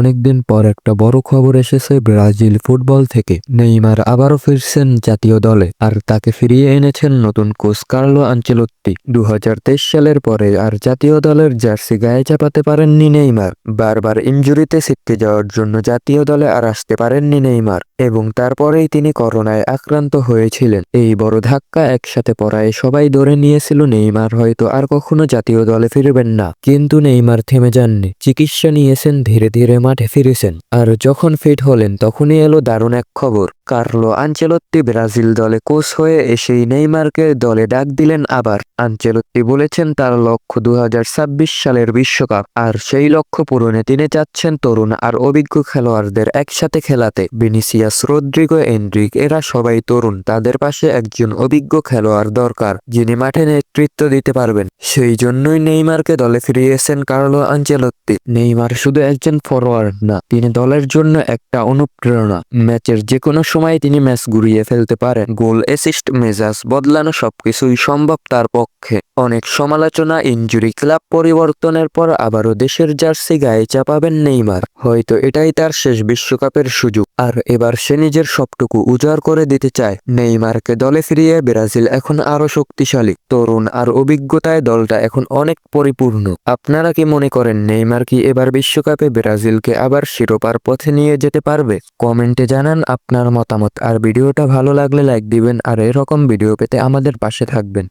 অনেকদিন পর একটা বড় খবর এসেছে ব্রাজিল ফুটবল থেকে। নেইমার আবারও ফিরছেন জাতীয় দলে আর তাকে ফিরিয়ে এনেছেন নতুন কোচ কার্লো আঞ্চেলত্তি দু সালের পরে আর জাতীয় দলের জার্সি গায়ে চাপাতে পারেননি নেইমার। বারবার ইঞ্জুরিতে ছিটকে যাওয়ার জন্য জাতীয় দলে আর আসতে পারেননি নেইমার এবং তারপরেই তিনি করোনায় আক্রান্ত হয়েছিলেন। এই বড় ধাক্কা একসাথে পড়ায় সবাই ধরে নিয়েছিল নেইমার, হয়তো আর কখনো জাতীয় দলে ফিরবেন না। কিন্তু নেইমার থেমে যাননি। চিকিৎসা নিয়েছেন ধীরে ধীরে মাঠে ফিরেছেন। আর যখন ফিট হলেন তখনই এলো দারুণ এক খবর। কার্লো আঞ্চেলত্তি ব্রাজিল দলে কোচ হয়ে এসেই নেইমারকে দলে ডাক দিলেন আবার। আঞ্চেলত্তি বলেছেন তার লক্ষ্য দুহাজার ছাব্বিশ সালের বিশ্বকাপ, আর সেই লক্ষ্য পূরণে তিনি চাচ্ছেন তরুণ আর অভিজ্ঞ খেলোয়াড়দের একসাথে খেলাতে। ভিনিসিয়াস রদ্রিগো এন্ড্রিক এরা সবাই তরুণ, তাদের পাশে একজন অভিজ্ঞ খেলোয়াড় দরকার, যিনি মাঠে নেতৃত্ব দিতে পারবেন। সেই জন্যই নেইমারকে দলে ফিরিয়েছেন কার্লো আঞ্চেলত্তি। নেইমার শুধু একজন ফরোয়ার্ড না, তিনি দলের জন্য একটা অনুপ্রেরণা। ম্যাচের যে কোনো সময় তিনি ম্যাচ ঘুরিয়ে ফেলতে পারেন। গোল অ্যাসিস্ট মেজাজ বদলানো সবকিছুই সম্ভব তার পক্ষে। অনেক সমালোচনা ইনজুরি ক্লাব পরিবর্তনের পর আবারও দেশের জার্সি গায়ে চাপাবেন নেইমার। হয়তো এটাই তার শেষ বিশ্বকাপের সুযোগ। আর এবার সে নিজের সবটুকু উজাড় করে দিতে চায়। নেইমারকে দলে ফিরিয়ে ব্রাজিল এখন আরও শক্তিশালী। তরুণ আর অভিজ্ঞতায় দলটা এখন অনেক পরিপূর্ণ। আপনারা কি মনে করেন নেইমার কি এবার বিশ্বকাপে ব্রাজিলকে আবার শিরোপার পথে নিয়ে যেতে পারবে? কমেন্টে জানান আপনার মতামত আর ভিডিওটা ভালো লাগলে লাইক দিবেন আর এরকম ভিডিও পেতে আমাদের পাশে থাকবেন।